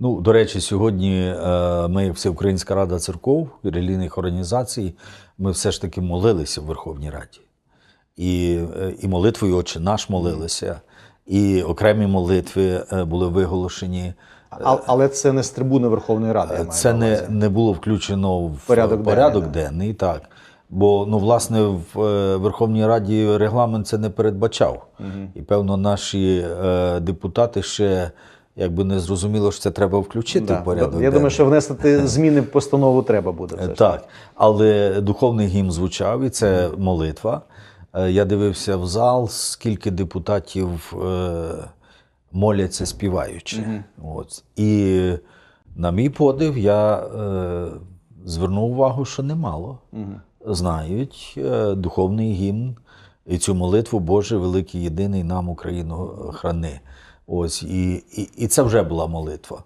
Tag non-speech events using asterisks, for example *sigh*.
Ну, до речі, сьогодні е, ми, Всеукраїнська рада церков релігійних організацій, ми все ж таки молилися в Верховній Раді. І, е, і молитвою Отче наш молилися, і окремі молитви е, були виголошені. А, але це не з трибуни Верховної Ради. я маю Це не, не було включено в Порядок порядок, денний, денний, так. Бо, ну, власне, в Верховній Раді регламент це не передбачав. І, певно, наші депутати ще якби не зрозуміло, що це треба включити Да. в порядок. Я денний. думаю, що внести *laughs* зміни в постанову треба буде. все Так, але духовний гімн звучав, і це молитва. Е, Я дивився в зал, скільки депутатів е, моляться співаючи. От. І на мій подив, я е, звернув увагу, що немало знають е, духовний гімн і цю молитву Боже, великий єдиний нам Україну храни. Ось, і, і, і це вже була молитва.